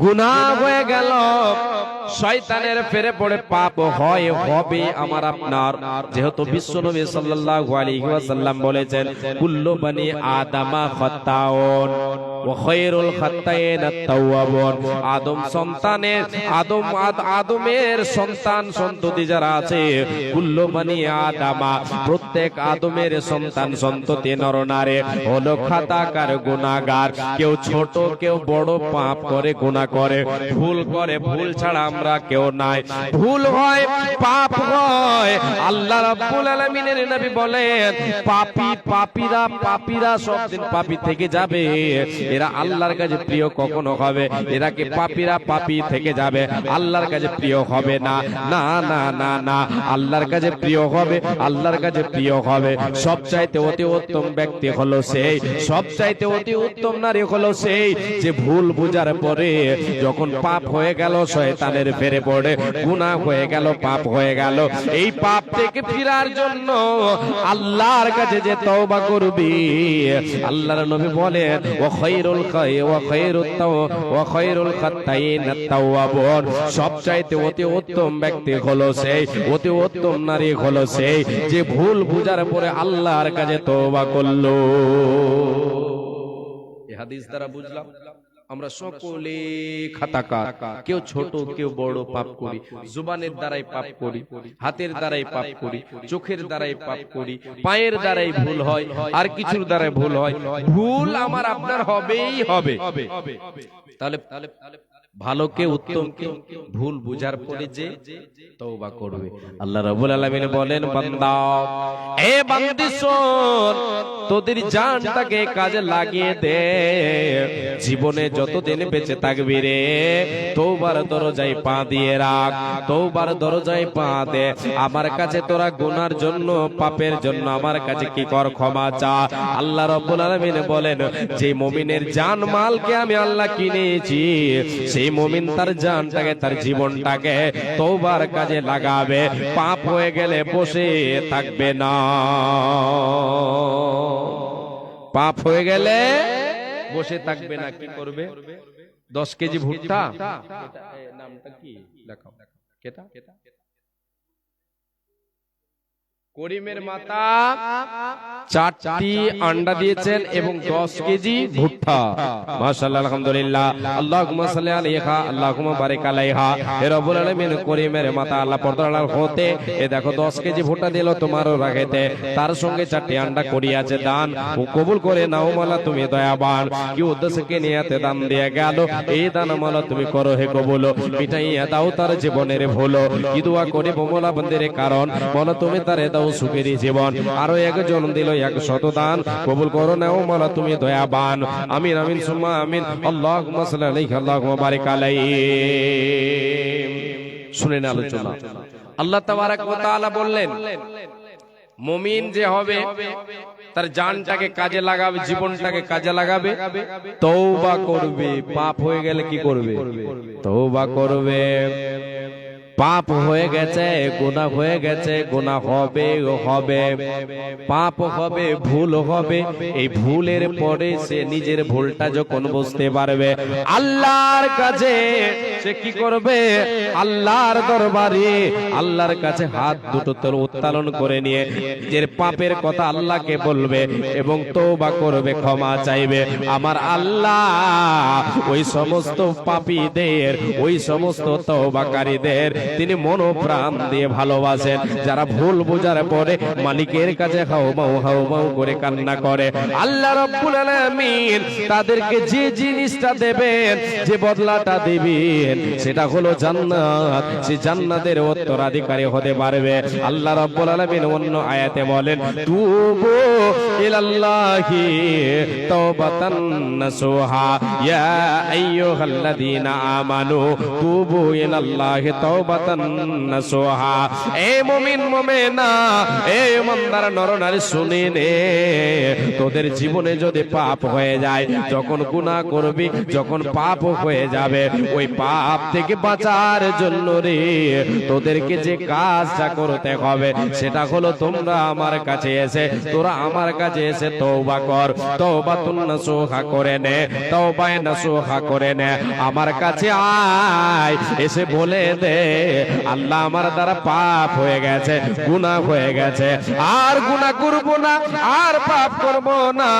গুনাহ হয়ে গেল। শয়তানের ফেরে পড়ে পাপ হয়, হবে আমার আপনার। যেহেতু বিশ্বনবী সাল্লাল্লাহু আলাইহি ওয়াসাল্লাম বলেছেন, কুল্লু বনি আদামা খাত্তাউন ওয়া খায়রুল খাত্তাইন আত-তাওয়াবুন। আদম সন্তানের আদম আদ- আদমের সন্তান সন্ততি যারা আছে, কুল্লু বনি আদামা প্রত্যেক আদমের সন্তান সন্ততি নরনারে, হলো খাতাকার গুনাহগার। কেউ ছোট, কেউ বড় পাপ করে, গুনাহ করে, ভুল করে, ভুল ছাড়া আমরা কেউ নাই। ভুল হয়, পাপ হয়। আল্লাহ রাব্বুল আলামিনের নবী বলেন, পাপী, পাপীরা পাপীরা সব দিন পাপী থেকে যাবে। এরা আল্লাহর কাছে প্রিয় কখনো হবে। এরা কি পাপীরা পাপী থেকে যাবে? আল্লাহর কাছে প্রিয় হবে না। না না না না। আল্লাহর কাছে প্রিয় হবে, আল্লাহর কাছে প্রিয় হবে। সব চাইতে অতি উত্তম ব্যক্তি হলো সেই। সব চাইতে অতি উত্তম নারী হলো সেই যে ভুল বুঝার পরে যখন পাপ হয়ে গেল, শয়তানের ফেরে পড়ে, গুনাহ হয়ে গেল, পাপ হয়ে গেল। এই পাপ থেকে ফিরার জন্য আল্লাহর কাছে যে তওবা করবি, আল্লাহর নবী বলেন, ও খায়রুল খায়, ও খায়রুত তাও, ও খায়রুল খাত্তাইন তাওয়াবুন সবচাইতে অতি উত্তম ব্যক্তি হলো সেই, অতি উত্তম নারী হলো সেই, যে ভুল বুঝার পরে আল্লাহর কাছে তওবা করল। এই হাদিস দ্বারা বুঝলাম? আমরা সকলে খাতাকার কেউ ছোট কেউ বড় পাপ করি। জুবানের দ্বারাই পাপ করি। হাতের দ্বারাই পাপ করি। চোখের দ্বারাই পাপ করি। পায়ের দ্বারাই ভুল হয়। আর কিছুর দ্বারাই ভুল হয়। ভুল আমার আপনার হবেই হবে। তাহলে ভালোকে উত্তমকে ভুল বুঝার পরে যে তওবা করবে। আল্লাহ রাব্বুল আলামিন বলেন বান্দা এ বান্দি তোদের জানটাকে কাজে লাগিয়ে দে। জীবনে যতদিন বেঁচে থাকবি রে তওবার দরজায় পা দিয়ে রাখ তওবার দরজায় পা দে। আমার কাছে তোরা গুনার জন্য, পাপের জন্য আমার কাছে কি কর ক্ষমা চা। আল্লাহ রাব্বুল আলামিন বলেন, যে মুমিনের জান মালকে আমি আল্লাহ কিনেছি, সেই মুমিন তার জানটাকে, তার জীবনটাকে তওবার কাজে লাগাবে। পাপ হয়ে গেলে বসে থাকবে না। পাপ হয়ে গেলে বসে থাকবে না কি করবে? দশ কেজি ভুট্টা? নামটা কি? দেখাও। কেটা? করিমের মাতা চারটি আন্ডা দিয়েছেন এবং দশ কেজি ভুট্টা। মাশাআল্লাহ আলহামদুলিল্লাহ। আল্লাহুম্মা সাল্লি আলাইহা আল্লাহুম্মা বারিক আলাইহা। হে রব্বুল আলামিন করিমের মাতা আল্লাহ পর্দার হতে এ দেখো দশ কেজি ভুট্টা দিল তোমারও রাখেতে তার সঙ্গে চারটি আন্ডা করিয়াছে দান। ও কবুল করে নাও মালা তুমি দয়াবান। কি উদ্দেশ্যকে নিয়াতে দান দিয়ে গেল? এই দান মালা তুমি করো হে কবুল। মিটাইয়া দাও তার জীবনের ভুলো। কি দোয়া করে বোমলা বন্দের কারণ? বলো তুমি তারে দাও সুখের জীবন। আরও একজন দিল, এক শত দান কবুল করো নাও মালা, তুমি দয়াবান। আমিন আমিন, সুম্মা, আমিন। আলাইহি, আল্লাহুম্মা বারিক আলাইহি। শুনেন আলোচনা। আল্লাহ তাবারাক ওয়া তাআলা বললেন, মুমিন যে হবে, তার জানটাকে কাজে লাগাবে, জীবনটাকে কাজে লাগাবে। তৌবা করবে, পাপ হয়ে গেলে কি করবে? তৌবা করবে। পাপ হয়ে গেছে, গুনাহ হয়ে গেছে, গুনাহ হবে হবে। পাপ হবে, ভুল হবে। এই ভুলের পরে সে নিজের ভুলটা যখন বুঝতে পারবে, আল্লাহর কাছে সে কি করবে? আল্লাহর দরবারে আল্লাহর কাছে হাত দুটো তোর উত্তোলন করে নিয়ে নিজের পাপের কথা আল্লাহকে বলবে এবং তওবা করবে, ক্ষমা চাইবে। আমার আল্লাহ ওই সমস্ত পাপীদের, ওই সমস্ত তওবাকারীদের তিনি মনোপ্রাণ দিয়ে ভালোবাসেন। যারা ভুল বোঝার পরে মালিকের কাছে করে কান্না করে। আল্লাহ রব্বুল আলামিন তাদেরকে যে জিনিসটা দেবেন, যে বদলাটা দিবেন, সেটা হলো জান্নাত। সে জান্নাতের উত্তরাধিকারী হতে পারবে। আল্লাহ রব্বুল আলামিন অন্য আয়াতে বলেন, তুবু ইলাল্লাহি তাওবাতান নাসুহা। ইয়া আমানু তুবু ইলাল্লাহি নাসুহা। এ মুমিন মুমিনা, এ ইমানদার নরনারী, শুনে নে। তোদের জীবনে যদি পাপ হয়ে যায়, যখন গুনাহ করবি, যখন পাপ হয়ে যাবে, ওই পাপ থেকে বাঁচার জন্য রে। তোদেরকে যে কাজটা করতে হবে, সেটা হলো তোমরা আমার কাছে এসে, তোরা আমার কাছে এসে তওবা কর। তওবা নাসুহা করে নে, তওবায়ে নাসুহা করে নে। আমার কাছে আয়, এসে বলে দে। আল্লাহ আমার দ্বারা পাপ হয়ে গেছে, গুনাহ হয়ে গেছে। আর গুনাহ করব না, আর পাপ করব না।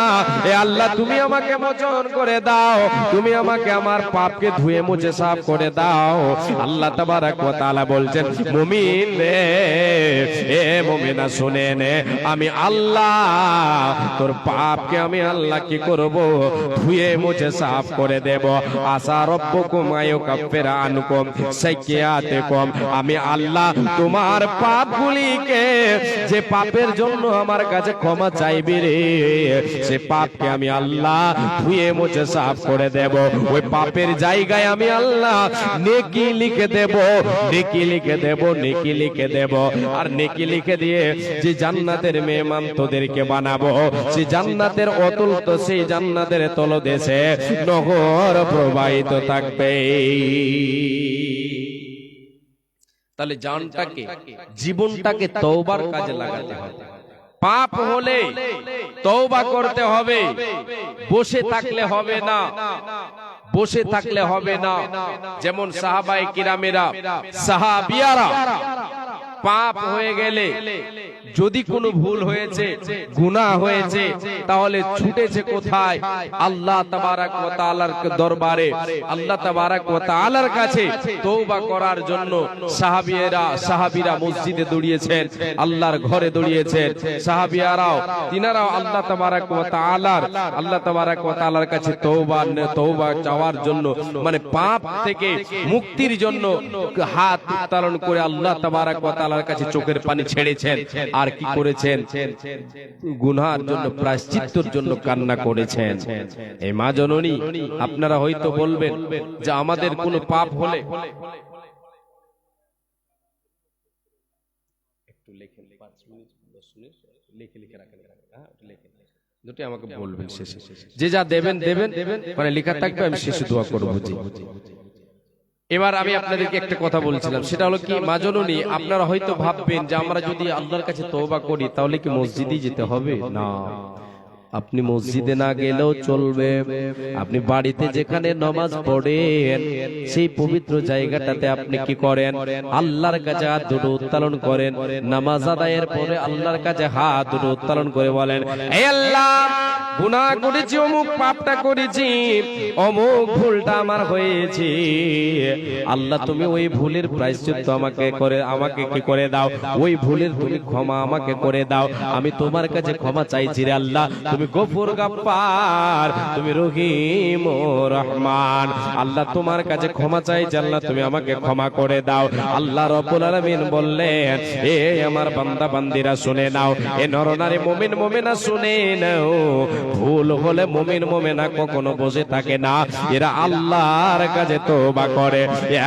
এ আল্লাহ, তুমি আমাকে মোচন করে দাও, তুমি আমাকে আমার পাপকে ধুয়ে মুছে সাফ করে দাও। আল্লাহ তাবারাক ওয়া তাআলা বলছেন, মুমিন রে, এ মুমিনা শুনে নে, আমি আল্লাহ, তোর পাপকে আমি আল্লাহ কি করব? ধুয়ে মুছে সাফ করে দেব। আসা রব্বকুম আয়ুকাফিরা আনকুম সাইয়্যাতিকুম আমি আল্লাহ তোমার পাপগুলিকে যে পাপের জন্য আমার কাছে ক্ষমা চাইবি রে, সে পাপকে আমি আল্লাহ ধুয়ে মুছে সাফ করে দেব। ওই পাপের জায়গায় আমি আল্লাহ নেকি লিখে দেব, নেকি লিখে দেব, নেকি লিখে দেব। আর নেকি লিখে দিয়ে যে জান্নাতের মেহমান তোদেরকে বানাবো, সে জান্নাতের অতুল তো সেই জান্নাতের তলদেশে নগর প্রবাহিত থাকবে। তাহলে জানটাকে জীবনটাকে তওবার কাজে লাগাতে হবে। পাপ হলে তওবা করতে হবে। বসে থাকলে হবে না। বসে থাকলে হবে না। যেমন সাহাবায়ে কিরামেরা সাহাবিয়ারা। পাপ হয়ে গেলে, যদি কোনো ভুল হয়েছে, গুনাহ হয়েছে, তাহলে ছুটেছে কোথায়? আল্লাহ তাবারাক ওয়া তাআলার দরবারে। আল্লাহ তাবারাক ওয়া তাআলার কাছে তওবা করার জন্য সাহাবীরা সাহাবীরা মসজিদে দৌড়িয়েছেন, আল্লাহর ঘরে দৌড়িয়েছেন। সাহাবীরাও তিনারাও আল্লাহ তাবারাক ওয়া তাআলার, আল্লাহ তাবারাক ওয়া তাআলার কাছে তওবা তওবা চাওয়ার জন্য মানে পাপ থেকে মুক্তির জন্য হাত উত্তোলন করে আল্লাহ তাবারাক ওয়া তাআলার কাছে চোখের পানি ছেড়েছেন। আর কি করেছেন? গুনহার জন্য প্রায়শ্চিত্তর জন্য কান্না করেছেন। এই মা জননী আপনারা হয়তো বলবেন যে আমাদের কোনো পাপ হলে একটু লেখেন পাঁচ মিনিট দশ মিনিট লিখে লিখে রাখেন হ্যাঁ লেখেন দুটি আমাকে বলবেন শেষে। যে যা দেবেন দেবেন মানে লেখা থাকবে আমি শেষে দোয়া করব জি। এবার আমি আপনাদেরকে একটা কথা বলছিলাম। সেটা হলো কি মাজননী আপনারা হয়তো ভাববেন যে আমরা যদি আল্লাহর কাছে তওবা করি তাহলে কি মসজিদে যেতে হবে? না। আপনি মসজিদে না গেলেও চলবে। আপনি বাড়িতে যেখানে নামাজ পড়েন সেই পবিত্র জায়গাটাতে আপনি কি করেন? আল্লাহর কাছে হাত দুটো উত্তোলন করেন। নামাজ আদায়ের পরে আল্লাহর কাছে হাত দুটো উত্তোলন করে বলেন আল্লাহ গুনাহ করেছি অমুক পাপটা করেছি অমুক ভুলটা আমার হয়েছে। আল্লাহ তুমি ওই ভুলের প্রায়শ্চিত্ত আমাকে করে আমাকে কি করে দাও? ওই ভুলের তুমি ক্ষমা আমাকে করে দাও। আমি তোমার কাছে ক্ষমা চাইছি রে আল্লাহ তুমি গফুর গাপ্পার তুমি রহিম ও রহমান। আল্লাহ তোমার কাছে ক্ষমা চাইছি আল্লাহ তুমি আমাকে ক্ষমা করে দাও। আল্লাহ রব্বুল আলামিন বললেন, এ আমার বান্দা, বান্দিরা শুনে নাও। এ নরনারী মুমিন, মুমিনা শুনে নাও। ভুল হলে মুমিন, মুমিনা কখনো বসে থাকে না। এরা আল্লাহর কাছে তোবা করে।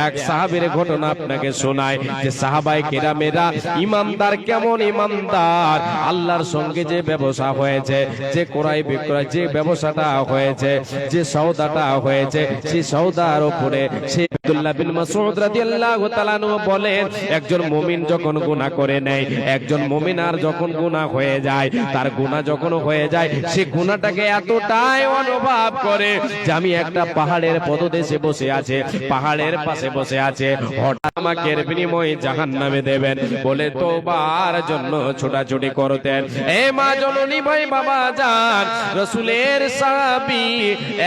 এক সাহাবীর ঘটনা আপনাকে শোনায় যে সাহাবাই কেরামেরা ইমানদার কেমন ইমানদার? আল্লাহর সঙ্গে যে ব্যবসা হয়েছে, যে ক্রয় বিক্রয় যে ব্যবসাটা হয়েছে যে সৌদাটা হয়েছে সেই সৌদার উপরে সে আব্দুল্লাহ বিন মাসউদ রাদিয়াল্লাহু তাআলা আনহু বলেন, একজন মুমিন যখন গুনাহ করে নেয়, একজন মুমিন আর যখন গুনাহ হয়ে যায়, তার গুনাহ যখন হয়ে যায়, সে গুনাহটাকে এতটাই অনুভব করে যে আমি একটা পাহাড়ের পদদেশে বসে আছে, পাহাড়ের পাশে বসে আছে, হঠাৎ আমাকে এর বিনিময়ে জাহান্নামে দেবেন, বলে তোবার জন্য ছোটাছুটি করতেন। এ মা জননী, ভাই বাবা যান রসুলের সাহাবী,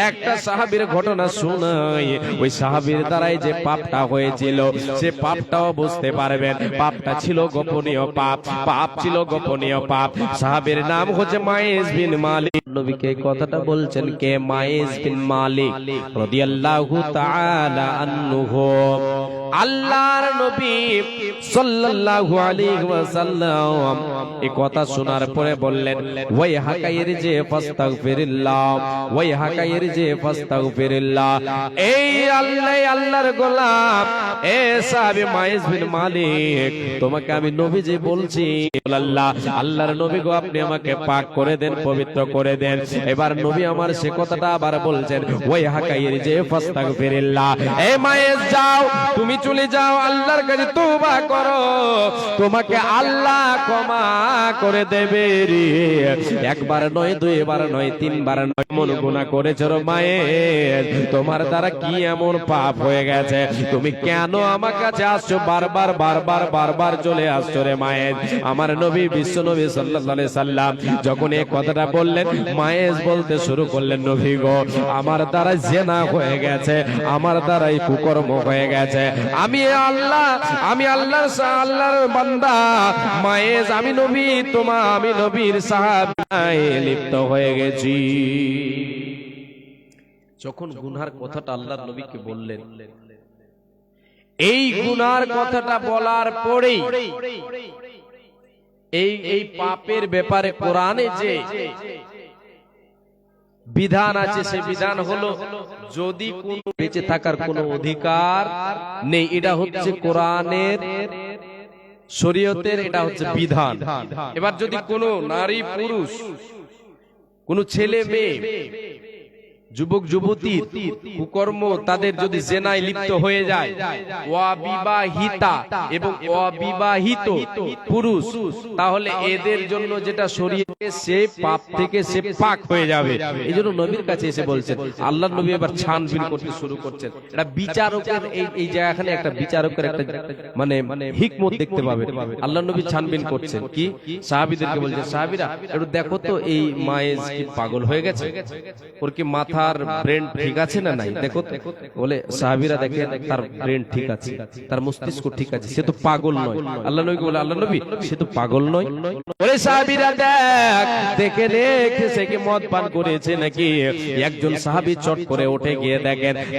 একটা সাহাবীর ঘটনা শোনাই, ওই সাহাবীর দ্বারাই যে পাপটা হয়েছিল, সে পাপটাও বুঝতে পারবেন। পাপটা ছিল গোপনীয় পাপ পাপ ছিল গোপনীয় পাপ। সাহাবীর নাম হচ্ছে মাইজ বিন মালিক। নবীকে কথাটা বলছেন, কে মাইজ বিন মালিক? রাদিয়াল্লাহু তাআলা আনহু। আল্লাহর নবী সাল্লাল্লাহু আলাইহি ওয়াসাল্লাম এই কথা শোনার পরে বললেন ওয়াই হাকাইর যে ফাস্তাগফিরিল্লাহ ওয়াই হাকাইর যে ফাস্তাগফিরিল্লাহ। এই আল্লাহ আল্লাহ আল্লাহর গোলাম এ সাহাবী মাইজ বিন মালিক, তোমাকে আমি নবী যে বলছি। আল্লাহ, আল্লাহর নবী গো, আপনি আমাকে পাক করে দেন, পবিত্র করে দেন। এবার নবী আমার সে কথাটা আবার বলছেন, ওই হাকাইর যে ফাস্তাগফিরিল্লাহ, এ মায়ের যাও, তুমি চলে যাও, আল্লাহর কাছে তওবা করো। তোমাকে আল্লাহ ক্ষমা করে দেবে রে। একবার নয়, দুইবার নয়, তিনবার নয় মন গুনাহ করেছ মায়ের তোমার দ্বারা কি এমন পাপ হয়ে গেছে। তুমি কেন আমার কাছে আসছো বারবার বারবার বারবার চলে আসছো রে মায়ের। আমার নবী, বিশ্ব নবী আলাইহি সাল্লাম যখন এই কথাটা বললেন, মায়ের বলতে শুরু করলেন, নবী গো, আমার দ্বারা জেনা হয়ে গেছে, আমার দ্বারাই কুকর্ম হয়ে গেছে। আমি আল্লাহ, আমি আল্লাহর আল্লাহর বান্দা। মায়ের, আমি নবী তোমা আমি নবীর সাহাবায় লিপ্ত হয়ে গেছি। যখন গুনহার কথাটা আল্লাহর নবীকে বললেন। এই গুনার কথাটা বলার পরেই এই এই পাপের ব্যাপারে কোরআনে যে বিধান আছে সে বিধান হলো যদি কোন বেঁচে থাকার কোনো অধিকার নেই এটা হচ্ছে কোরআনের শরীয়তের এটা হচ্ছে বিধান। এবার যদি কোনো নারী পুরুষ কোন ছেলে মেয়ে যুবক, যুবতী, কুকর্ম তাদের যদি জেনায় লিপ্ত হয়ে যায়, অবিবাহিতা এবং অবিবাহিত পুরুষ, তাহলে এদের জন্য যেটা শরীরে সে পাপ থেকে সে পাক হয়ে যাবে। এই জন্য নবীর কাছে এসে বলছেন আল্লাহ নবী এবার ছানবিন করতে শুরু করছেন। এটা বিচারকের এই এই জায়গাখানে একটা বিচারকের একটা মানে হিকমত দেখতে পাবে। আল্লাহ নবী ছানবিন করছেন। কি? সাহাবিদেরকে বলছেন, সাহাবিরা, একটু দেখো তো এই মায়েজ কি পাগল হয়ে গেছে। ওর কি মাথার ব্রেন ঠিক আছে না নাই? দেখো বলে সাহাবিরা তার ব্রেন ঠিক আছে, তার মস্তিষ্ক ঠিক আছে, সে তো পাগল নয়। আল্লাহ নবী বলে, আল্লাহ নবী, সে তো পাগল নয়। ওরে সাহাবিরা দেখ, দেখে দেখে, সে কি মদ পান করেছে নাকি? একজন সাহাবী চট করে উঠে গিয়ে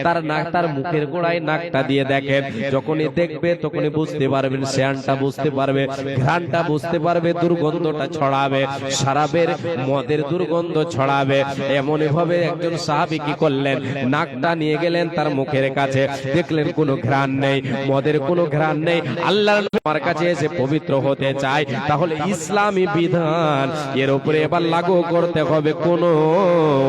তার নাক, তার মুখের গোড়ায় নাকটা দিয়ে দেখেন, যখনই দেখবে তখনই বুঝতে পারবেন, শ্যানটা বুঝতে পারবে, ঘ্রাণটা বুঝতে পারবে, দুর্গন্ধটা ছড়াবে, সারাবের মদের দুর্গন্ধ ছড়াবে এমন ভাবে একজন সাহাবী কি করলেন? নাকটা নিয়ে গেলেন তার মুখের কাছে। দেখলেন কোনো ঘ্রাণ নেই, মদের কোনো ঘ্রাণ নেই। আল্লাহর নবী আমার কাছে এসে পবিত্র হতে চাই তাহলে ইসলামী বিধান, এর উপরে এবার লাগু করতে হবে কোনো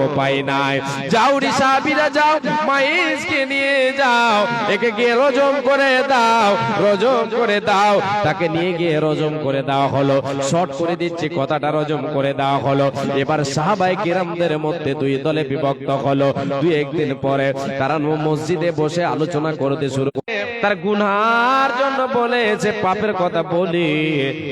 উপায় নাই। যাও সাহাবীরা, যাও, মাইজকে নিয়ে যাও। একে গিয়ে রজম করে দাও, রজম করে দাও। তাকে নিয়ে গিয়ে রজম করে দেওয়া হলো। শর্ট করে দিচ্ছি, কথাটা রজম করে দেওয়া হলো। এবার সাহাবাই কিরামদের মধ্যে দুই দলে বিভক্ত হলো দুই একদিন পরে তারা মসজিদে বসে আলোচনা করতে শুরু করে। তার গুনার জন্য বলে যে পাপের কথা বলি,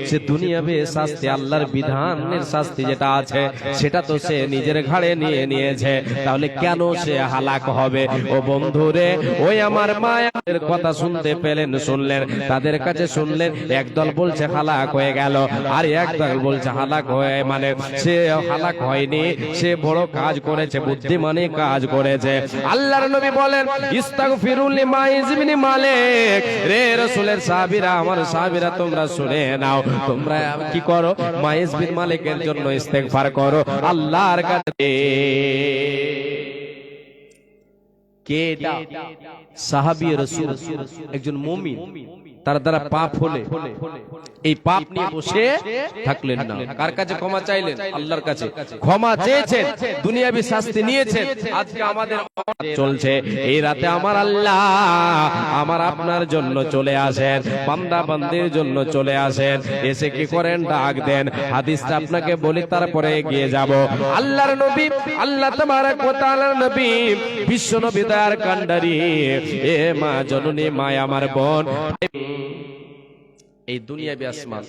সে দুনিয়াবে শাস্তি, আল্লাহর বিধানের শাস্তি যেটা আছে, সেটা তো সে নিজের ঘাড়ে নিয়ে নিয়েছে। তাহলে কেন সে হালাক হবে? ও বন্ধুরে, ওই আমার মায়ের কথা শুনতে পেলেন, শুনলেন, তাদের কাছে শুনলেন, একদল বলছে হালাক হয়ে গেল, আর একদল বলছে হালাক হয়ে মানে সে হালাক হয়নি, সে বড় কাজ করেছে বুদ্ধিমানে কাজ করেছে। আল্লাহর নবী বলেন, ইস্তাগফিরুল লিমা ইজবিনি রে রসুলের সাবিরা আমার সাবিরা তোমরা শুনে নাও। তোমরা কি করো? মাহেশ বিন মালিকের জন্য ইস্তেগফার করো। আল্লাহর কাছে। কে এটা? সাহাবী রাসূল, একজন মুমিন। তার দ্বারা পাপ হলে এই পাপ নিয়ে বসে থাকলেন না। কার কাছে ক্ষমা চাইলেন? আল্লাহর কাছে। ক্ষমা চেয়েছেন দুনিয়াবি শাস্তি নিয়েছেন। আজকে আমাদের চলছে। এই রাতে আমার আল্লাহ আমার আপনার জন্য চলে আসেন। বান্দা বান্দির জন্য চলে আসেন। এসে কি করেন? ডাক দেন। হাদিসটা আপনাকে বলি তারপরে এগিয়ে যাব। আল্লাহর নবী আল্লাহ তাবারাক ওয়া তাআলার নবী বিশ্ব নবী দয়ার কান্ডারি। এ মা জননী মা আমার বোন এই দুনিয়াবি আসমান।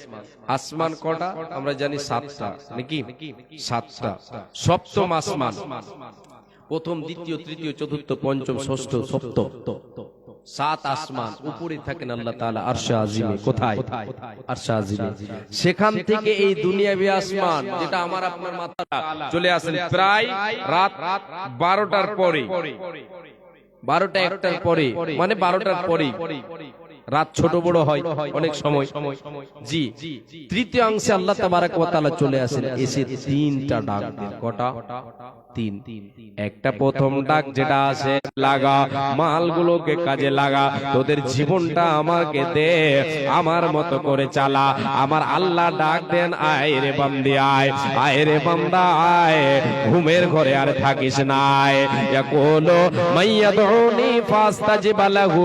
আসমান কটা? আমরা জানি সাতটা। নাকি? সাতটা। সপ্তম আসমান। প্রথম, দ্বিতীয়, তৃতীয়, চতুর্থ, পঞ্চম, ষষ্ঠ সপ্তম সাত আসমান। উপরে থাকেন আল্লাহ তাআলা আরশে আজিমে। কোথায়? আরশে আজিমে। সেখান থেকে এই দুনিয়াবি আসমান, যেটা আমার আপনার মাথাটা চলে আসেন প্রায় রাত বারোটার পরে। বারোটা একটার পরে। মানে বারোটার পরে। রাত ছোট বড় হয় অনেক সময়। জি তৃতীয় অংশে আল্লাহ তাবারাক ওয়া তাআলা চলে আসেন এসে তিনটা ডাক দেন কটা? তিন। একটা প্রথম ডাক যেটা আছে লাগা। মালগুলোকে কাজে লাগা। তোদের জীবনটা আমাকে দে আমার মতো করে চালা। আমার আল্লাহ ডাক দেন আয় রে বান্দি আয় আয় রে বান্দা আয় ঘুমের ঘরে আর থাকিস না আয়। ইয়াকুলু মাইয়াদউনি ফাস্তাজিব লাহু।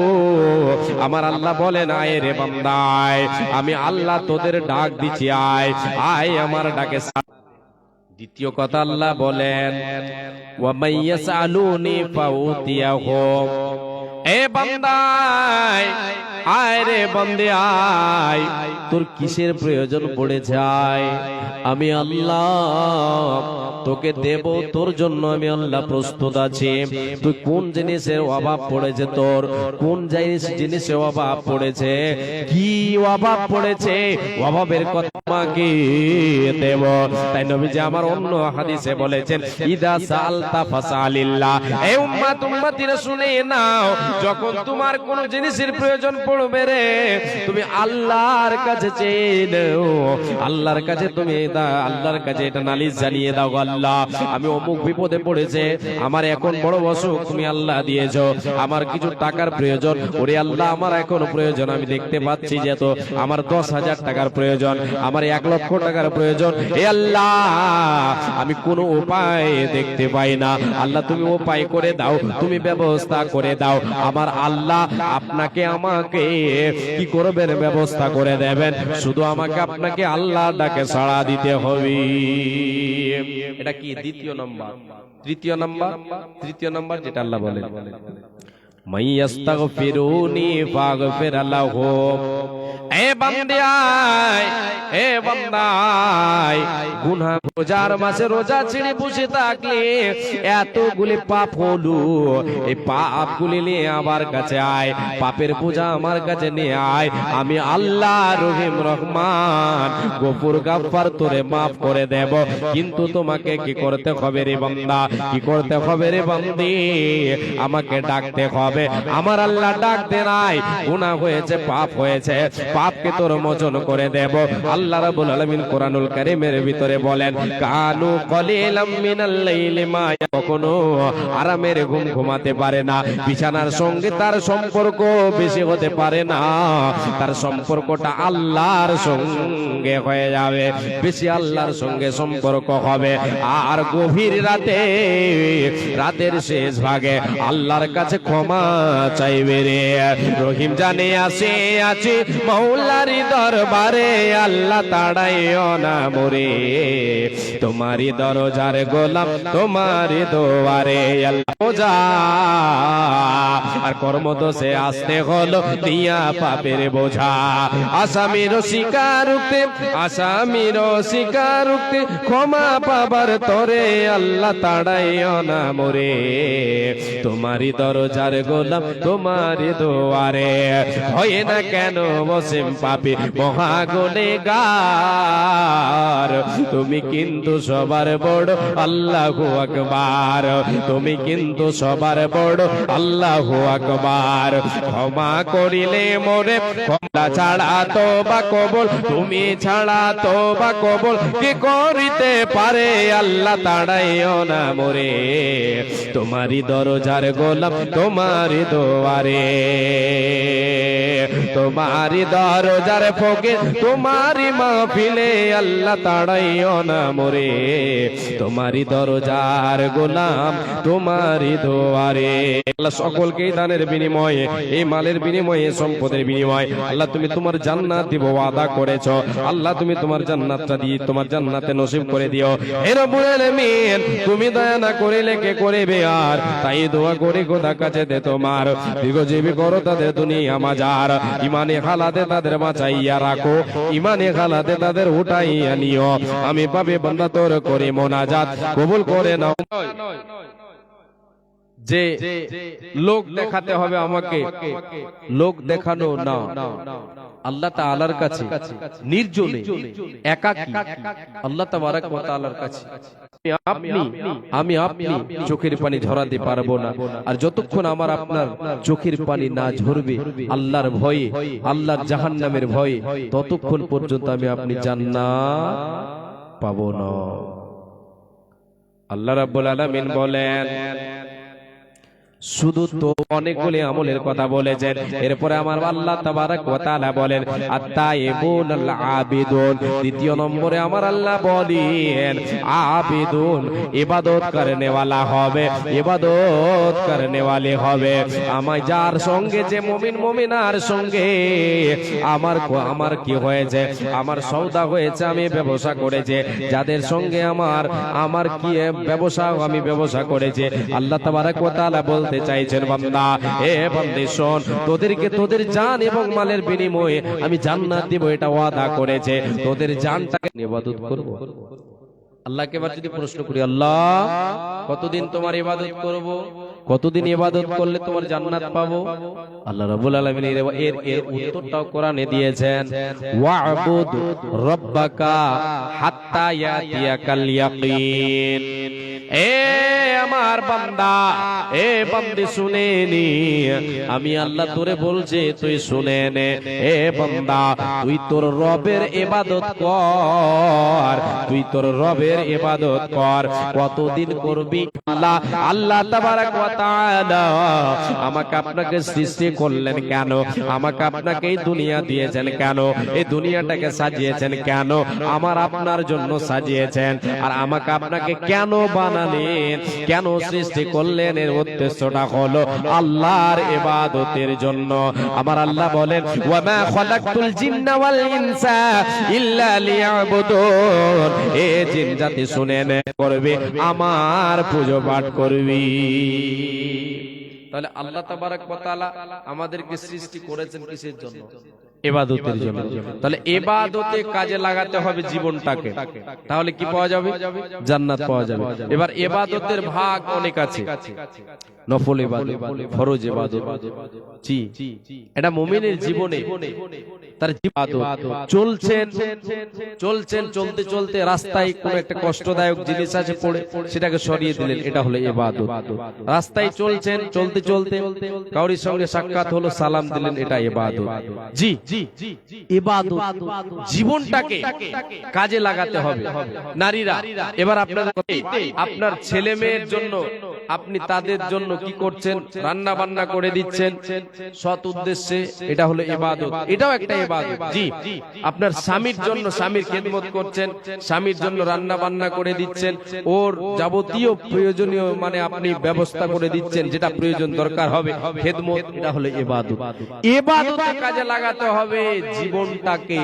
আমার আল্লাহ বলেন আয় রে বান্দা আয়। আমি আল্লাহ তোদের ডাক দিচ্ছি আয়। আয় আমার ডাকে দ্বিতীয় কথা আল্লাহ বলেন দিয়া ফাউতিয়াহু এ বান্দায় আয় রে বন্দে আয়। তোর কিসের প্রয়োজন পড়ে যায়? আমি আল্লাহ, তোকে দেব, তোর জন্য আমি আল্লাহ প্রস্তুত আছি। তুই কোন জিনিসের অভাব পড়েছে তোর? কোন জিনিস জিনিসের অভাব পড়েছে? কি অভাব পড়েছে? অভাবের কথা আমাকে দেব। তাই নবীজি আমার অন্য হাদিসে বলেছেন, ইদা সালতা ফাসালিল্লাহ এই উম্মাত, উম্মতিরা শুনে নাও, যখন তোমার কোন জিনিসের প্রয়োজন পড়বে রে। তুমি আল্লাহর কাছে চেয়ে নাও। আল্লাহর কাছে তুমি আল্লাহর কাছে এটা নালিশ জানিয়ে দাও আল্লাহ। আমি অমুক বিপদে পড়েছে, আমার এখন বড় অসুখ তুমি আল্লাহ দিয়েছ। আমার কিছু টাকার প্রয়োজন, ওরে আল্লাহ, আমার এখন প্রয়োজন। আমি দেখতে পাচ্ছি যে তো আমার দশ হাজার টাকার প্রয়োজন, আমার এক লক্ষ টাকার প্রয়োজন। এ আল্লাহ, আমি কোনো উপায় দেখতে পাই না। আল্লাহ, তুমি উপায় করে দাও, তুমি ব্যবস্থা করে দাও। আমার আল্লাহ, আপনাকে আমাকে কি করবেন? ব্যবস্থা করে দেবেন। শুধু আমাকে আপনাকে আল্লাহ ডাকে সাড়া দিতে হবে। এটা কি দ্বিতীয় নম্বর? তৃতীয় নম্বর? তৃতীয় নম্বর যেটা আল্লাহ বলেন মাইয়াস্তাগফিরুনি ফাগফির লাহু এ এ বান্দায় গুনাহ রোজার মাসে রোজা ছেড়ে বসে থাকলে এতগুলি পাপ হলো। এই পাপ গুলি নিয়ে আমার কাছে আয় পাপের বোঝা আমার কাছে নিয়ে আয়। আমি আল্লাহ রহিম রহমান গফুর গাফার তোরে মাফ করে দেব। কিন্তু তোমাকে কি করতে হবে রে বান্দা? কি করতে হবে রে বান্দি? আমাকে ডাকতে হবে। আমার আল্লাহ ডাকতে নাই গুনাহ হয়েছে পাপ হয়েছে। পাপকে তোর মোচন করে দেব। আল্লাহ রাব্বুল আলামিন কোরআনুল কারীমের ভিতরে বলেন, কানু কলিলাম মিনাল লাইলি মা কখনো আরামের ঘুম ঘুমাতে পারে না, বিছানার সঙ্গে তার সম্পর্ক বেশি হতে পারে না। তার সম্পর্কটা আল্লাহর সঙ্গে হয়ে যাবে, বেশি আল্লাহর সঙ্গে সম্পর্ক হবে। আর গভীর রাতে, রাতের শেষ ভাগে আল্লাহর কাছে ক্ষমা চাইবে রে। রহিম জানে, আসে আছে মৌলারি দরবারে আল্লাহ তাড়াইও না মরে তোমারি দরজার গোলাম তোমারি দোয়ারে আল্লাহ যা আর কর্ম দোষে আসতে হলো দিয়া পাপের বোঝা। আসামির শিকার উঠতে আসামির শিকার উঠতে ক্ষমা পাবার তরে আল্লাহ তাড়াইও না মরে তোমারি দরজার গোলাম তোমারি দোয়ারে। হয় না কেন বসেম পাপি মহাগুনে গার। তুমি কিন্তু সবার বড়, আল্লাহ আকবার। তুমি কিন্তু সবার বড়, আল্লাহ আকবার। ক্ষমা করিলে মোরে, ক্ষমা ছাড়া তো বা কবল। তুমি ছাড়া তো বা কবল কি করিতে পারে? আল্লাহ তাড়াইও না মোরে। তোমারি দরজার গোলাম তোমারি দোয়ারে। তোমারি দরজার ফোকে তোমারি মাহফিলে আল্লাহ তাড়াইও না মোরে। তোমারি দরজার গোলাম তোমারি দোয়ারে। আল্লাহ সকলকেই দানের বিনিময়ে, এই মালের বিনিময়ে সম্পদের আল্লাহ তুমি তোমার জান্নাত দিব, ওয়াদা করেছ। আল্লাহ তুমি তোমার জান্নাতটা দিয়ে, তোমার জান্নাতে নসিব করে দিও। রব্বুল আলামিন, তুমি দয়া না করিলে কে করিবে আর? তাই দোয়া করি খোদা কাছে দে তোমার। দীর্ঘজীবী করো তাদের দুনিয়া মাজার। ইমানে তাদের বাঁচাইয়া রাখো। ইমানে খালাতে তাদের উঠাইয়া নিও। আমি পাবে বান্দা তোর করে মোনাজাত। কবুল করে নাও। যে লোক দেখাতে হবে আমাকে, লোক দেখানো না। আল্লাহ তাআলার কাছে, নির্জনে, একাকী, আল্লাহ তাবারাক ওয়া তাআলার কাছে। আপনি আমি আপনি চোখের পানি ঝরাতে পারব না। আর যতক্ষণ আমার আপনার চোখের পানি না ঝরবে আল্লাহর ভয়ে আল্লাহর জাহান নামের ভয়ে ততক্ষণ পর্যন্ত আমি আপনি জান্নাত পাবো না। আল্লাহ রাব্বুল আলামিন বলেন শুধু তো অনেকগুলি আমলের কথা বলেছেন এরপরে আমার আল্লাহ তাবারাক ওয়া তাআলা বলেন আত-তাইবুন আল-আবিদুন দ্বিতীয় নম্বরে আমার আল্লাহ বলেন আবিদুন ইবাদত করনে वाला হবে ইবাদত করনে वाले হবে আমার যার সঙ্গে যে মুমিন মুমিনার সঙ্গে আমার কো- আমার কি হয়েছে আমার সওদা হয়েছে আমি ব্যবসা করেছি যাদের সঙ্গে আমার আমার কি ব্যবসা আমি ব্যবসা করেছি আল্লাহ তাবারাক ওয়া তাআলা বলতে চাইছেন বান্দা। এ বন্দি, শোন, তোদেরকে তোদের জান এবং মালের বিনিময়ে আমি জান্নাত দিব, এটা ওয়াদা করেছে। তোদের জানটাকে ইবাদত করব। আল্লাহকে এবার যদি প্রশ্ন করি, আল্লাহ, কতদিন তোমার ইবাদত করব? কতদিন ইবাদত করলে তোমার জান্নাত পাবো? আল্লাহ রাব্বুল আলামিন এর এর উত্তরটাও কোরআনে দিয়েছেন, ওয়া'বুদ রাব্বাকা হাত্তা ইয়াতিয়াকাল ইয়াকিন। এ আমার বান্দা, এ বান্দি শুনে নি। আমি আল্লাহ তোরে বলছে, তুই শুনে নে। এ বান্দা, তুই তোর রবের ইবাদত কর, তুই তোর রবের ইবাদত কর। কতদিন করবি? আল্লাহ আল্লাহ তাবারাক ওয়া তাআলা। আমাকে আপনাকে সৃষ্টি করলেন কেন? আমাকে আপনাকে এই দুনিয়া দিয়েছেন কেন? এই দুনিয়াটাকে সাজিয়েছেন কেন? আমার আপনার জন্য সাজিয়েছেন। আর আমাকে আপনাকে কেন বানালেন? কেন সৃষ্টি করলেন? এর উদ্দেশ্যটা হলো আল্লাহর ইবাদতের জন্য। আমার আল্লাহ বলেন ওয়ামা খালাকতুল জিন্না ওয়াল ইনসা ইল্লা লিয়াবুদুন। এ জিন জাতি শুনে করবে আমার পুজো পাঠ করবি। তাহলে আল্লাহ তাবারাক আমাদেরকে সৃষ্টি করেছেন কিসের জন্য? এবাদতের জন্য। তাহলে এবাদতে কাজে লাগাতে হবে জীবনটাকে। তাহলে কি পাওয়া যাবে? জান্নাত পাওয়া যাবে। এবার এবাদতের ভাগ অনেক আছে। নফল ইবাদত ফরজ ইবাদত জি। এটা মুমিনের জীবনে তার ইবাদত চলছেন চলছেন চলতে চলতে রাস্তায় কোনো একটা কষ্টদায়ক জিনিস আছে পড়ে সেটাকে সরিয়ে দিলেন। এটা হলো ইবাদত রাস্তায় চলছেন চলতে চলতে কাউরির সঙ্গে সাক্ষাৎ হলো সালাম দিলেন এটা ইবাদত জি। জীবনটাকে কাজে লাগাতে হবে। নারীরা এবার আপনার আপনার ছেলে মেয়ের জন্য আপনি তাদের জন্য কি করছেন? রান্না বান্না করে দিচ্ছেন। সৎ উদ্দেশ্যে এটা হলো ইবাদত। এটাও একটা ইবাদত। জি। আপনার স্বামীর জন্য স্বামীর খেদমত করছেন স্বামীর জন্য রান্না বান্না করে দিচ্ছেন। ওর যাবতীয় প্রয়োজনীয় মানে আপনি ব্যবস্থা করে দিচ্ছেন যেটা প্রয়োজন দরকার হবে। খেদমত এটা হলো ইবাদত। ইবাদত। কাজে লাগাতে হবে হবে জীবনটাকে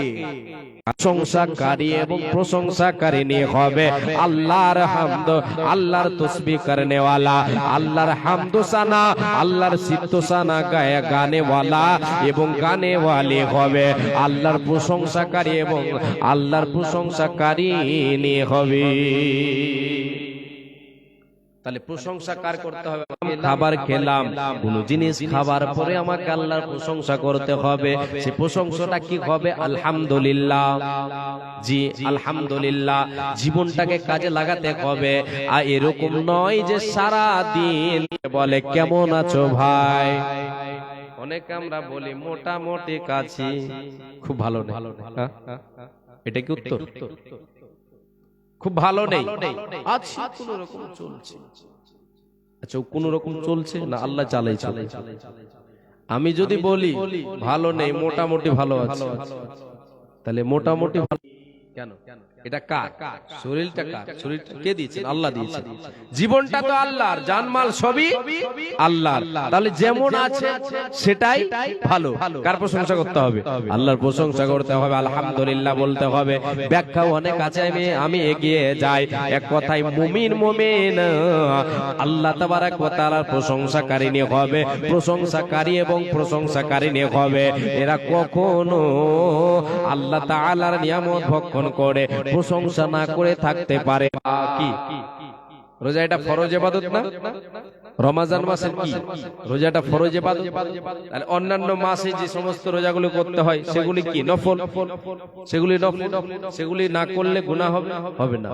প্রশংসাকারী এবং প্রশংসাকারী নিয়ে হবে? আল্লাহর হামদ, আল্লাহর তসবি করনেওয়ালা, আল্লাহর হামদোসানা, আল্লাহর সিদ্ধোসানা গায়ে গানেওয়ালা এবং গানে ওয়ালি হবে। আল্লাহর প্রশংসাকারী এবং আল্লাহর প্রশংসাকারী নিয়ে হবে। তাহলে প্রশংসা কার করতে হবে? খাবার খেলাম কোন জিনিস খাবার পরে আমাকে আল্লাহর প্রশংসা করতে হবে। সে প্রশংসাটা কি হবে? আলহামদুলিল্লাহ। জি আলহামদুলিল্লাহ। জীবনটাকে কাজে লাগাতে হবে। আর এরকম নয় যে সারা দিন বলে কেমন আছো ভাই? অনেক আমরা বলি মোটামুটি কাছি। খুব ভালো নেই। হ্যাঁ? এটা কি উত্তর? খুব ভালো নেই। আচ্ছা কোন রকম চলছে। আচ্ছা কোন রকম চলছে না আল্লাহ চালাই চালাই আমি যদি বলি ভালো নেই মোটামুটি ভালো আছে। তাহলে মোটামুটি ভালো কেন? এটা কার? শরীরটা কার? শরীরটা কে দিয়েছেন? আল্লাহ দিয়েছেন? জীবনটা তো আল্লাহর জানমাল সবই আল্লাহর। তাহলে যেমন আছে সেটাই ভালো। কার প্রশংসা করতে হবে? আল্লাহর প্রশংসা করতে হবে আলহামদুলিল্লাহ বলতে হবে। ব্যাখ্যা অনেক আছে আমি আমি এগিয়ে যাই। এক কথায় মুমিন মুমিন। আল্লাহ তাবারাক ওয়া তাআলার প্রশংসাকারিনী হবে। প্রশংসাকারী এবং প্রশংসাকারিনী হবে। এরা কখনো আল্লাহ তাআলার নিয়ামত ভক্ষণ করে, প্রশংসা না করে থাকতে পারে। কি? রোজা এটা ফরজ ইবাদত না? রমাজান মাসের কি? রোজাটা ফরজ ইবাদত? তাহলে অন্যান্য মাসে যে সমস্ত রোজাগুলো করতে হয়, সেগুলি কি? নফল? সেগুলি নফল? সেগুলি না করলে গুনাহ হবে? হবে না।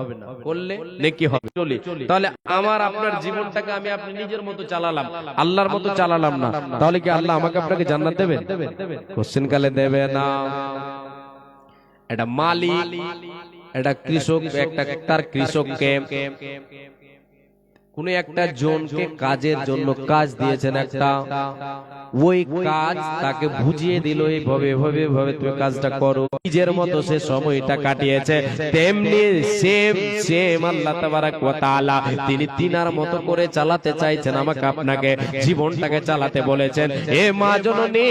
করলে নেকি হবে? চলি। তাহলে আমার, আপনার জীবনটাকে আমি আপনি নিজের মতো চালালাম। আল্লাহর মতো চালালাম না। তাহলে কি আল্লাহ আমাকে আপনাকে জান্নাত দেবে? কোশ্চেন কালে দেবে না। এটা মালিক একটা কৃষক একটা তার কৃষককে কোন একটা জনকে কাজের জন্য কাজ দিয়েছেন একটা ওই কাজ তাকে বুঝিয়ে দিল এইভাবে, এভাবে এভাবে তুমি কাজটা করো। নিজের মতো সে সময়টা কাটিয়েছে। তেমনি সেম সেম আল্লাহ তাবারাক ওয়া তাআলা, তিনি তিনার মতো করে চালাতে চাইছেন আমাকে আপনাকে। জীবনটাকে চালাতে বলেছেন, এ মা জননী,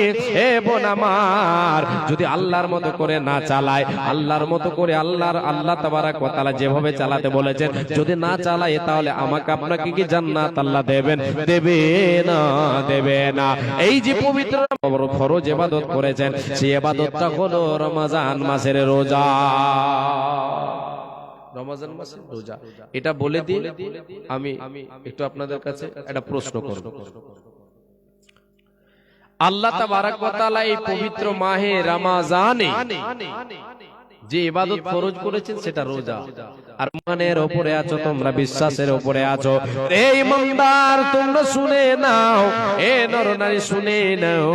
এ বোন আমার, যদি আল্লাহর মতো করে না চালায়, আল্লাহর মতো করে আল্লাহর, আল্লাহ তাবারাক ওয়া তাআলা যেভাবে চালাতে বলেছেন, যদি না চালায় তাহলে আমাকে আপনাকে কি জান্নাত আল্লাহ দেবেন? দেবে না দেবে না। এই যে পবিত্র ফরজ ইবাদত করেছেন, সেই ইবাদতটা হলো রমজান মাসের রোজা। রমজান মাসের রোজা। এটা বলে দিই আমি একটু আপনাদের কাছে একটা প্রশ্ন করব। আল্লাহ তাবারাক এই পবিত্র মাহে রমাজানে যে ইবাদত ফরজ করেছেন সেটা রোজা। আর মানের উপরে আছো, তোমরা বিশ্বাসের উপরে আছো। এই ইমানদার তোমরা শুনে নাও এ নরনারী, শুনে নাও।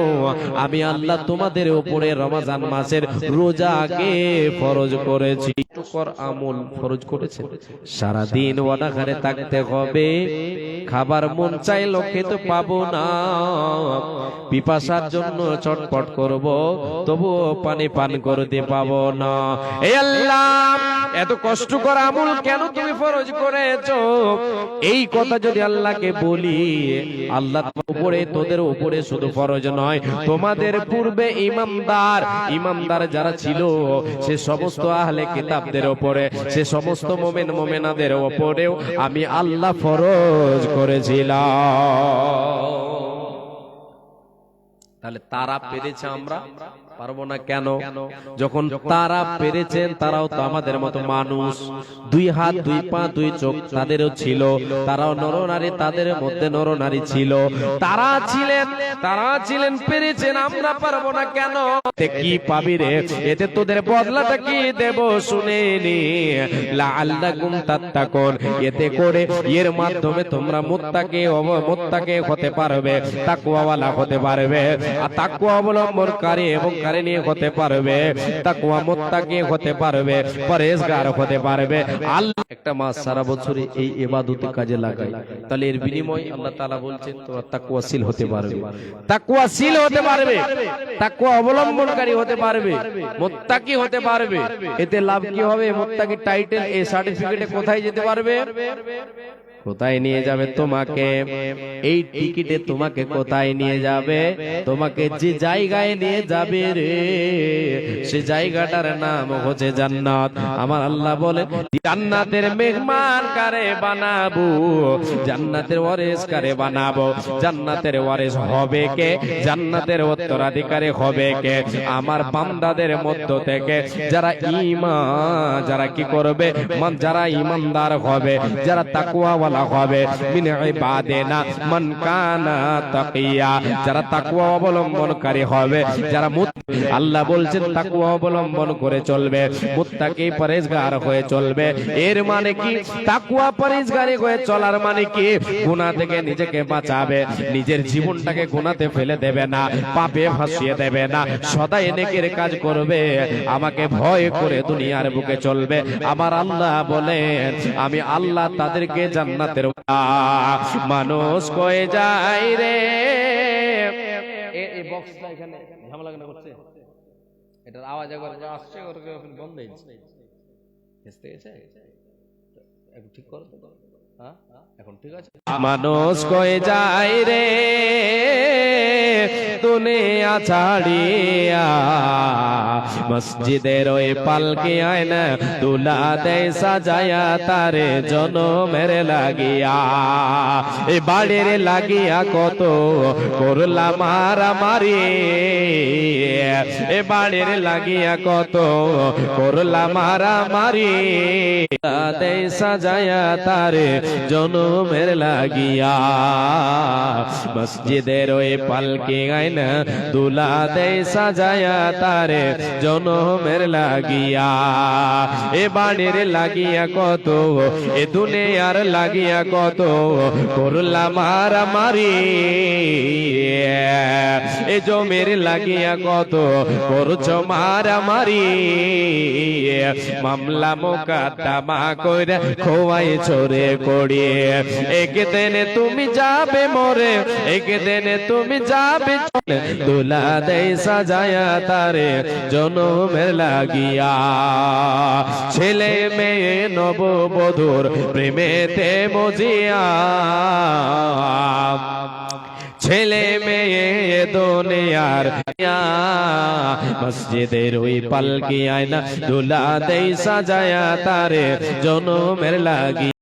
আমি আল্লাহ তোমাদের উপরে রমজান মাসের রোজাকে ফরজ করেছি। কর আমল ফরজ করেছে সারা দিন অনাহারে থাকতে হবে। খাবার মন চাইলো খেতে পাবো না। পিপাসার জন্য চটপট করব, তবুও পানি পান করতে পাবো না। এই আল্লাহ, এত কষ্ট করা আমল কেন তুমি ফরজ করেছ? এই কথা যদি আল্লাহকে বলি, আল্লাহ উপরে, তোদের উপরে শুধু ফরজ নয়, তোমাদের পূর্বে ইমামদার ইমামদার যারা ছিল, সে সমস্ত আহলে কিতাবদের উপরে সে সমস্ত মোমেন মোমেনাদের উপরেও আমি আল্লাহ ফরজ করেছিলাম। তাহলে তারা পেরেছে আমরা? পারব না কেন? যখন তারা পেরেছেন তারাও তো আমাদের মতো মানুষ। দুই হাত দুই পা দুই চোখ তাদেরও ছিল। তারাও নরনারী তাদের মধ্যে নরনারী ছিল। তারা ছিলেন তারা ছিলেন পেরেছেন আমরা পারব না কেন? কি পাবি রে? এতে তোদের বদলাটা কি দেব শুনে নি লাআল্লাকুম তাত্তাকুন। এতে করে এর মাধ্যমে তোমরা মুত্তাকে মুত্তাকে হতে পারবে। তাকওয়াওয়ালা হতে পারবে। আর তাকওয়া অবলম্বনকারী এবং কারে হতে পারবে তাকওয়া মুত্তাকি হতে পারবে পরহেজগার হতে পারবে। একটা মাস সারা বছরই এই ইবাদতে কাজে লাগাই তাহলে এর বিনিময় আল্লাহ তাআলা বলছেন, তোমরা তাকওয়াশীল হতে পারবে। তাকওয়াশীল হতে পারবে তাকওয়া অবলম্বনকারী হতে পারবে, মুত্তাকি হতে পারবে। এতে লাভ কি হবে? মুত্তাকি টাইটেল এই সার্টিফিকেটে কোথায় যেতে পারবে? কোথায় নিয়ে যাবে তোমাকে? এই টিকিটে তোমাকে কোথায় নিয়ে যাবে? তোমাকে যে জায়গায় নিয়ে যাবে রে সে জায়গাটার নাম হচ্ছে জান্নাত। আমার আল্লাহ বলে জান্নাতের মেহমান কারে বানাবো? জান্নাতের ওয়ারিস কারে বানাবো? জান্নাতের ওয়ারিস হবে কে? জান্নাতের উত্তরাধিকারী হবে কে? আমার বান্দাদের মধ্য থেকে যারা ঈমান যারা কি করবে? মান যারা ঈমানদার হবে যারা তাকওয়া ওয়ালা হবে মিন ইবাদিনা কানা তাকিয়া যারা হবে, যারা আল্লাহ বলছেন, তাকওয়া অবলম্বন করে চলবে, মুত্তাকি পরহেজগার হয়ে চলবে। এর মানে কি? তাকওয়া পরহেজগারি হয়ে চলার মানে কি? গুনাহ থেকে নিজেকে বাঁচাবে, নিজের জীবনটাকে গুনাতে ফেলে দেবে না, পাপে ভাসিয়ে দেবে না, সদাই নেকের কাজ করবে, আমাকে ভয় করে দুনিয়ার বুকে চলবে। আমার আল্লাহ বলেন, আমি আল্লাহ তাদেরকে জান্নাতের মানুষ কয়ে যায় রে? আওয়াজ বন্ধ ঠিক করো তো। এখন ঠিক আছে। মানুষ কয়ে যায় রে? দুনিয়া ছাড়িয়া। মসজিদের ওই পালকে আয়না দুলা দেয় সাজায়া তারে জনমের লাগিয়া। এ বাড়ির লাগিয়া কত করলাম মারামারি এ বাড়ির লাগিয়া কত করলাম মারামারি দেয় সাজায়া তারে জনমের লাগিয়া। মসজিদের ওই পালকে আয়না দুলা দেয় সাজায়া তারে জনমের লাগিয়া। এ বাড়ির লাগিয়া কত, এ দুনিয়ার লাগিয়া কত করলাম মারামারি এ জমির লাগিয়া কত, করছ মারামারি মামলা মোকাদ্দমা কইরা খোয়াই ছড়ে কড়িয়ে একদিন তুমি যাবে মরে, একদিন তুমি যাবে দুলা দেয় সাজায়া তারে জনমের লাগিয়া। ছেলে মেয়ে নববধূর প্রেমেতে মজিয়া। ছেলে মেয়ে দুনিয়ার মসজিদের ওই পালকি আয়না দুলা দেই সাজায়া তারে জনমের লাগি